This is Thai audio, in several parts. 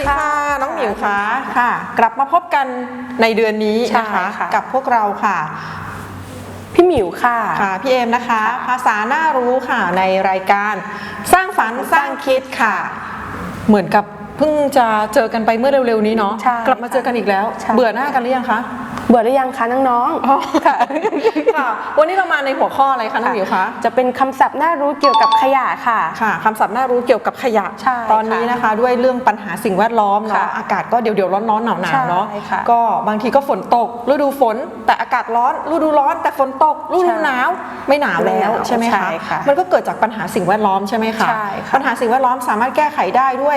ดีค่ะ น้องหมิวค่ะค่ะ กลับมาพบกันในเดือนนี้นะคะใช่ค่ะกับพวกเราค่ะ พี่หมิวค่ะค่ะพี่เอมนะคะ ภาษาน่ารู้ค่ะในรายการ สร้างฝันสร้างคิดค่ะ เหมือนกับเพิ่งจะเจอกันไปเมื่อเร็วๆนี้เนาะใช่กลับมาเจอกันอีกแล้วใช่เบื่อหน้ากันหรือยังคะ เบื่อหรือยังคะน้องอ๋อค่ะ ค่ะ วันนี้เรามาในหัวข้ออะไรคะน้องหมิวคะ จะเป็นคำศัพท์น่ารู้เกี่ยวกับขยะค่ะ ค่ะคำศัพท์น่ารู้เกี่ยวกับขยะ ใช่ตอนนี้นะคะด้วยเรื่องปัญหาสิ่งแวดล้อมเนาะ ค่ะอากาศก็เดี๋ยวเดี๋ยวๆร้อนๆหนาวหนาวๆเนาะ ใช่ค่ะก็บางทีก็ฝนตกฤดูฝน แต่อากาศร้อนฤดูร้อน แต่ฝนตกฤดูหนาวไม่หนาวไม่แล้วหนาวใช่ไหมใช่คะค่ะมันก็เกิดจากปัญหาสิ่งแวดล้อมใช่ไหมคะ ใช่ค่ะปัญหาสิ่งแวดล้อมสามารถแก้ไขได้ด้วย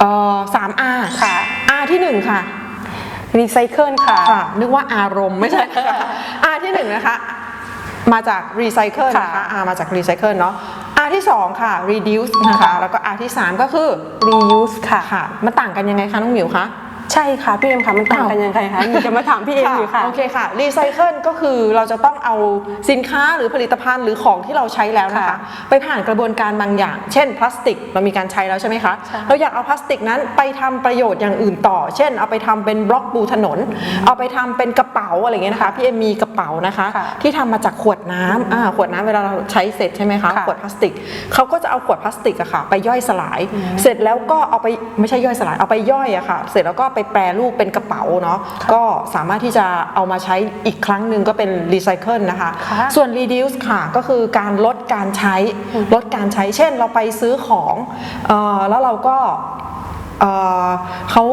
เอ่อสามอาค่ะอาที่หนึ่งค่ะ รีไซเคิลค่ะ ค่ะนึกว่าอารมณ์ไม่ใช่ค่ะอาที่หนึ่งนะคะ มาจากรีไซเคิลนะคะค่ะอามาจากรีไซเคิลเนาะอาที่สองค่ะ reduce นะคะ แล้วก็อาที่สามก็คือ reuse ค่ะค่ะมันต่างกันยังไงคะน้องหมิวคะ ใช่ค่ะพี่เอ็มค่ะมันต่างกันยังไงคะหนูจะมาถามพี่เอ็มอยู่ค่ะ โอเคค่ะรีไซเคิลก็คือเราจะต้องเอาสินค้าหรือผลิตภัณฑ์หรือของที่เราใช้แล้วนะคะค่ะไปผ่านกระบวนการบางอย่าง เช่นพลาสติกเรามีการใช้แล้วใช่ไหมคะใช่เราอยากเอาพลาสติกนั้นไปทำประโยชน์อย่างอื่นต่อ เช่น เอาไปทำเป็นบล็อกปูถนน เอาไปทำเป็นกระเป๋าอะไรอย่างเงี้ยนะคะพี่เอ็มมีกระเป๋านะคะค่ะที่ทำมาจากขวดน้ำอ่าขวดน้ำเวลาเราใช้เสร็จใช่ไหมคะค่ะขวดพลาสติกเขาก็จะเอาขวดพลาสติกอะค่ะ ไปย่อยสลาย เสร็จแล้วก็เอาไปไม่ใช่ย่อยสลายเอาไปย่อยอะค่ะ เสร็จแล้วก็ไปแปรรูปเป็นกระเป๋าเนาะก็สามารถที่จะเอามาใช้อีกครั้งหนึ่งก็เป็นรีไซเคิลนะคะค่ะส่วน reduce ค่ะก็คือการลดการใช้ลดการใช้ เช่นเราไปซื้อของเออแล้วเราก็เอ่อเขา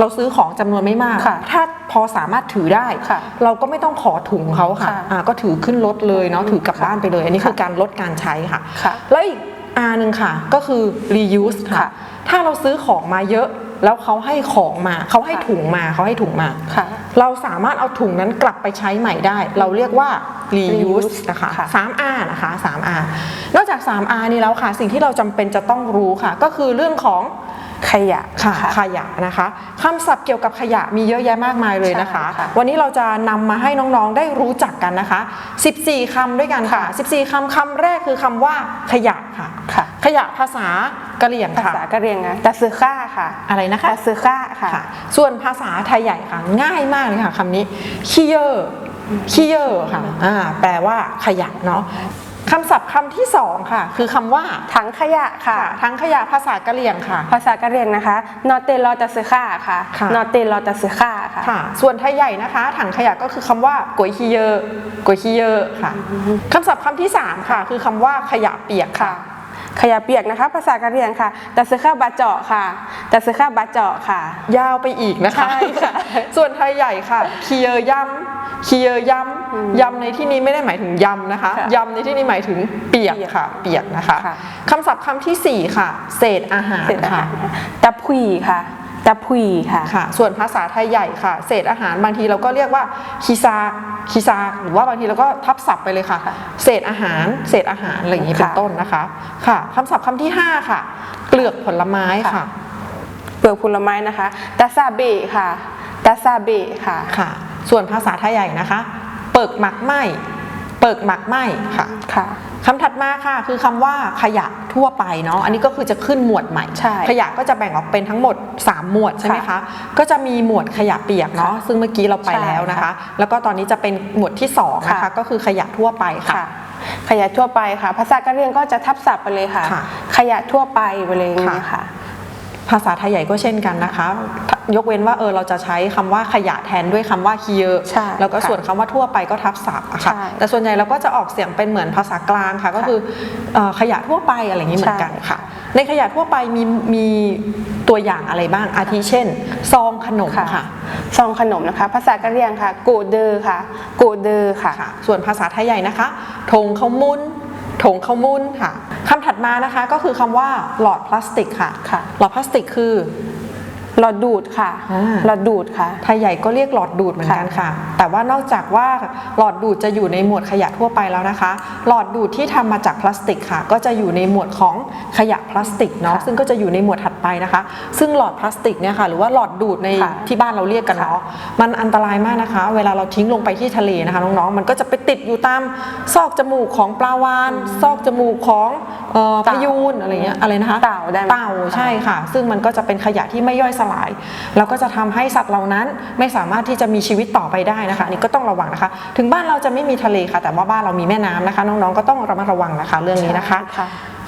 เราซื้อของจำนวนไม่มากค่ะถ้าพอสามารถถือได้ค่ะเราก็ไม่ต้องขอถุงเขาค่ะค่ะอ่าก็ถือขึ้นรถเลยเนาะถือกลับค่ะบ้านไปเลย อันนี้ค่ะคือการลดการใช้ค่ะค่ะ แล้วอีกอันหนึ่งค่ะ ก็คือ reuse ค่ะค่ะถ้าเราซื้อของมาเยอะ แล้วเขาให้ของมาเขาให้ค่ะถุงมาเขาให้ถุงมา ค่ะ เราสามารถเอาถุงนั้นกลับไปใช้ใหม่ได้ เราเรียกว่า reuse reuse นะคะค่ะ 3R นะคะ 3R นอกจาก 3R นี้แล้วค่ะ สิ่งที่เราจำเป็นจะต้องรู้ค่ะ ก็คือเรื่องของ ขยะค่ะ ขยะนะคะคำศัพท์เกี่ยวกับขยะมีเยอะแยะมากมายเลยนะคะใช่ค่ะวันนี้เราจะนำมาให้น้องๆได้รู้จักกันนะคะ 14คำด้วยกันค่ะ 14คำคำแรกคือคำว่าขยะค่ะค่ะ ขยะภาษากะเหรี่ยงภาค่ะษากะเหรี่ยงนะตาซื้อค่าค่ะ อะไรนะคะตาซื้อค่าค่ะค่ะ ส่วนภาษาไทยใหญ่ค่ะ ง่ายมากเลยค่ะคำนี้ขี้เยอขี้เยอค่ะ อ่า แปลว่าขยะเนาะ คำศัพท์คำที่สองค่ะ คือคำว่าถังขยะค่ะ ทั้งขยะภาษากะเหรี่ยงค่ะ ภาษากะเหรี่ยงนะคะ นอเตลอตาซื้อค่าค่ะ ค่ะ นอเตลอตาซื้อค่าค่ะค่ะ ส่วนไทยใหญ่นะคะ ถังขยะก็คือคำว่าก๋วยขี้เยอก๋วยขี้เยอค่ะคำศัพท์คำที่สามค่ะ คือคำว่าขยะเปียกค่ะค่ะขยะเปียกนะคะ ภาษากะเหรี่ยงค่ะตาซื้อค่าบาเจาะค่ะ ตาซื้อค่าบาเจาะค่ะ ยาวไปอีกนะคะ ใช่ค่ะ ส่วนไทยใหญ่ค่ะคีเยอยำคีเยอยำยำในที่นี้ไม่ได้หมายถึงยำนะคะค่ะยำในที่นี้หมายถึงเปียกเปียกค่ะ เปียกนะคะค่ะ คำศัพท์คำที่สี่ค่ะ เศษอาหารเศษอาหาค่ะรตะพุยค่ะตะพุยค่ะ ค่ะ ส่วนภาษาไทยใหญ่ค่ะ เศษอาหารบางทีเราก็เรียกว่าคีซากคีซากหรือว่าบางทีเราก็ทับศัพท์ไปเลยค่ะ ค่ะเศษอาหาร เศษอาหารอะไรอย่างนี้เป็นค่ะ ต้นนะคะ ค่ะคำศัพท์คำที่ห้าค่ะ เปลือกผลไม้ค่ะ เปลือกผลไม้นะคะตาซาเบะค่ะตาซาเบะค่ะค่ะ ส่วนภาษาไทยใหญ่นะคะ เปิกหมักไหมเปิกหมักไหมค่ะค่ะคำถัดมาค่ะคือคำว่าขยะทั่วไปเนาะอันนี้ก็คือจะขึ้นหมวดใหม่ใช่ขยะก็จะแบ่งออกเป็นทั้งหมด 3 หมวดใช่ไหมคะค่ะก็จะมีหมวดขยะเปียกเนาะค่ะซึ่งเมื่อกี้เราไปใช่แล้วนะคะค่ะแล้วก็ตอนนี้จะเป็นหมวดที่2นะคะค่ะก็คือขยะทั่วไปค่ะค่ะ ขยะทั่วไปค่ะ ภาษากะเหรี่ยงก็จะทับศัพท์ไปเลยค่ะค่ะขยะทั่วไปไปเลยอย่างนี้ค่ะ ภาษาไทยใหญ่ก็เช่นกันนะคะ ยกเว้นว่าเออเราจะใช้คำว่าขยะแทนด้วยคำว่าคีเยอะใช่แล้วก็ค่ะส่วนคำว่าทั่วไปก็ทับศัพท์อะค่ะใช่แต่ส่วนใหญ่เราก็จะออกเสียงเป็นเหมือนภาษากลางค่ะ ก็คือเอ่อขยะทั่วไปอะไรอย่างนี้เหมือนกันใช่ค่ะ ในขยะทั่วไปมีมีตัวอย่างอะไรบ้างอาทิเช่น ซองขนมค่ะซองขนมนะคะ ภาษากะเหรี่ยงค่ะโกเดอร์ค่ะโกเดอร์ค่ะค่ะ ส่วนภาษาไทยใหญ่นะคะถงข้าวมุนถงข้าวมุนค่ะ คำถัดมานะคะก็คือคำว่าหลอดพลาสติกค่ะค่ะหลอดพลาสติกคือ หลอดดูดค่ะอ่า หลอดดูดค่ะ ไทยใหญ่ก็เรียกหลอดดูดเหมือนกันค่ะ แต่ว่านอกจากว่าหลอดดูดจะอยู่ในหมวดขยะทั่วไปแล้วนะคะ หลอดดูดที่ทำมาจากพลาสติกค่ะ ก็จะอยู่ในหมวดของขยะพลาสติกเนาะ ค่ะซึ่งก็จะอยู่ในหมวดถัดไปนะคะ ซึ่งหลอดพลาสติกเนี่ยค่ะ หรือว่าหลอดดูดในค่ะที่บ้านเราเรียกกันเนาะ มันอันตรายมากนะคะ เวลาเราทิ้งลงไปที่ทะเลนะคะน้องๆ มันก็จะไปติดอยู่ตามซอกจมูกของปลาวานซอกจมูกของเอ่อพเต่ายูนอะไรเงี้ย อะไรนะคะ เต่าได้ไหม เต่าใช่ค่ะ ซึ่งมันก็จะเป็นขยะที่ไม่ย่อยสลาย แล้วก็จะทำให้สัตว์เหล่านั้นไม่สามารถที่จะมีชีวิตต่อไปได้นะคะนนี่ก็ต้องระวังนะคะ ถึงบ้านเราจะไม่มีทะเลค่ะ แต่ว่าบ้านเรามีแม่น้ำนะคะ น้องๆก็ต้องระมัดระวังนะคะ เรื่องนี้นะคะ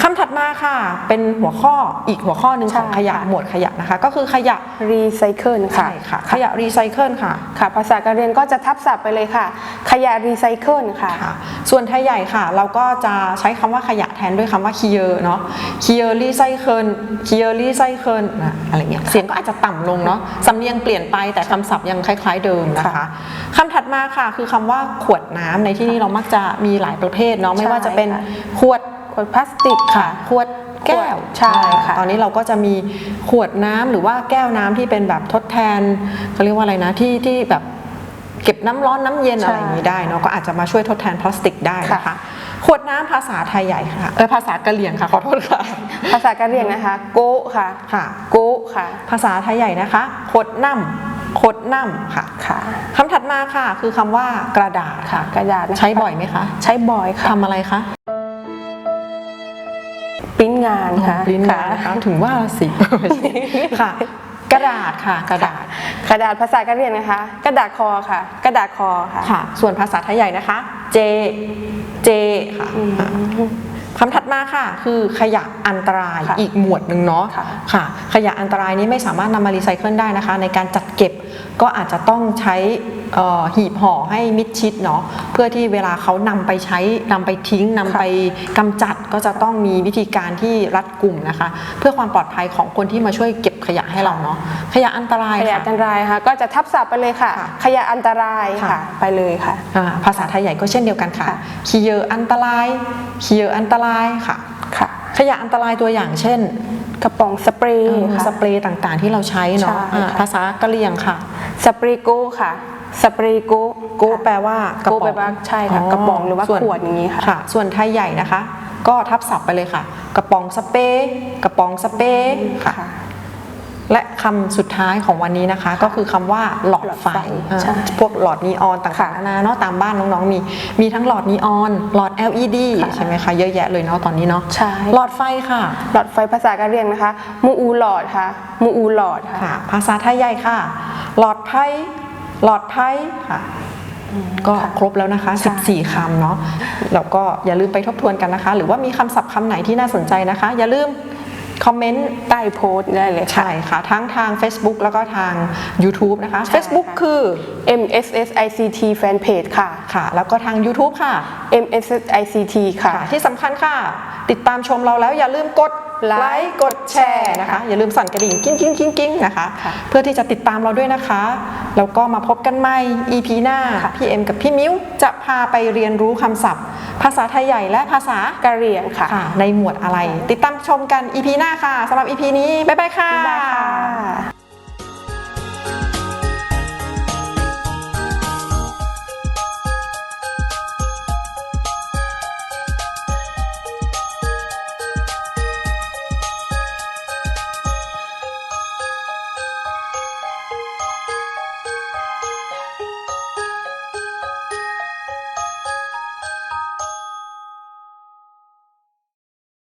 ค่ะคำถัดมาค่ะ เป็นหัวข้ออีกหัวข้อหนึ่งของใช่ขยะค่ะหมวดขยะนะคะ ก็คือขยะรีไซเคิลค่ะใช่ค่ะ ขยะรีไซเคิลค่ะค่ะ ภาษาการเรียนก็จะทับศัพท์ไปเลยค่ะ ขยะรีไซเคิลค่ะค่ะส่วนไทยใหญ่ค่ะ เราก็จะใช้คำว่าขยะแทนด้วยคำว่าคีเยอเนาะคีเยอรีไซเคิลคีเยอรีไซเคิลนะอะไรเงี้ยเสียงก็อาจจะต่ำลงเนาะสำเนียงเปลี่ยนไปแต่คำศัพท์ยังคล้ายๆเดิมนะคะค่ะคำถัดมาค่ะคือคำว่าขวดน้ำในที่นี้เรามักจะมีหลายประเภทเนาะไม่ว่าจะเป็นใช่ค่ะขวด ขวดพลาสติกค่ะขวดแก้วใช่ค่ะตอนนี้เราก็จะมีขวดน้ำหรือว่าแก้วน้ำที่เป็นแบบทดแทนเขาเรียกว่าอะไรนะที่ที่แบบเก็บน้ำร้อนน้ำเย็นใช่อะไรอย่างนี้ได้เนาะก็อาจจะมาช่วยทดแทนพลาสติกได้นะคะค่ะขวดน้ำภาษาไทยใหญ่ค่ะเออภาษากะเหรี่ยงค่ะขอโทษค่ะ ภาษาการเรียนนะคะ โกะค่ะค่ะ โกะค่ะ ภาษาไทยใหญ่นะคะ ขวดน้ำขวดน้ำค่ะค่ะคำถัดมาค่ะ คือคำว่ากระดาษค่ะ กระดาษนะคะใช้บ่อยไหมคะ ใช้บ่อยค่ะทำอะไรคะปริ้น งานค่ะปริ้นงานนะคะถึงว่าสิค่ะ กระดาษค่ะกระดาษ กระดาษภาษาการเรียนนะคะ กระดาษคอค่ะ กระดาษคอค่ะ ค่ะ ส่วนภาษาไทยใหญ่นะคะ เจ เจค่ะคำถัดมาค่ะ คือขยะอันตรายค่ะอีกหมวดหนึ่งเนาะค่ะค่ะ ขยะอันตรายนี้ไม่สามารถนำมารีไซเคิลได้นะคะ ในการจัดเก็บก็อาจจะต้องใช้เอ่อ หีบห่อให้มิดชิดเนาะเพื่อที่เวลาเขานำไปใช้นำไปทิ้งนำไปกำจัดก็จะต้องมีวิธีการที่รัดกุมนะคะ เพื่อความปลอดภัยของคนที่มาช่วยเก็บขยะให้เราเนาะค่ะขยะอันตรายขยะค่ะอันตรายค่ะก็จะทับศัพท์ไปเลยค่ะค่ะขยะอันตรายค่ะค่ะไปเลยค่ะอ่าภาษาไทยใหญ่ก็เช่นเดียวกันค่ะค่ะคีเยออันตรายคีเยออันตรายค่ะค่ะ ขยะอันตรายตัวอย่างเช่น กระป๋องสเปรย์เอ่อค่ะสเปรย์ต่างๆที่เราใช้เนาะใช่อ่าค่ะภาษากะเหรี่ยงค่ะ สเปรย์โก้ค่ะ สเปรย์โก้โกแปลว่ากระป๋องโก้แปลว่าใช่ค่ะกระป๋องหรือว่าส่นขวดอย่างนี้ค่ะค่ะ ส่วนไทยใหญ่นะคะ ก็ทับศัพท์ไปเลยค่ะ กระป๋องสเปรย์กระป๋องสเปรย์ค่ะค่ะและคำสุดท้ายของวันนี้นะคะ ก็คือคำว่าหลอดไฟหลอดไฟอ่าใช่พวกหลอดนีออนต่างค่ะๆนานาเนาะตามบ้านน้องๆมีมีทั้งหลอดนีออน หลอด LED ค่ะใช่ไหมคะเยอะแยะเลยเนาะตอนนี้เนาะใช่หลอดไฟค่ะ หลอดไฟภาษาการเรียนนะคะ มูอูหลอดค่ะ มูอูหลอดค่ะค่ะภาษาไทยใหญ่ค่ะ หลอดไพ่ หลอดไพ่ค่ะ ก็ค่ะครบแล้วนะคะใช่14 คำเนาะแล้วก็อย่าลืมไปทบทวนกันนะคะ หรือว่ามีคำศัพท์คำไหนที่น่าสนใจนะคะ อย่าลืมคอมเมนต์ใต้โพสต์ได้เลยค่ะใช่ค่ะ ทั้งทาง Facebook แล้วก็ทาง YouTube นะคะใช่ Facebook ค่ะคือ MSS ICT Fanpage ค่ะค่ะ แล้วก็ทาง YouTube ค่ะ MSS ICT ค่ะค่ะที่สำคัญค่ะ ติดตามชมเราแล้วอย่าลืมกด ไลไลค์ค์กดแชร์นะคะ อย่าลืมสั่นกระดิ่งกิ้งกิ้งกิ้งกิ้งนะคะ ค่ะเพื่อที่จะติดตามเราด้วยนะคะ แล้วก็มาพบกันใหม่ EP หน้า ค่ะ พี่เอ็มกับพี่มิ้วจะพาไปเรียนรู้คำศัพท์ ภาษาไทยใหญ่และภาษากะเหรี่ยงค่ะ ค่ะในหมวดอะไร ติดตามชมกัน EP หน้าค่ะสำหรับ EP นี้ บ๊ายบายค่ะ บ๊ายบายค่ะ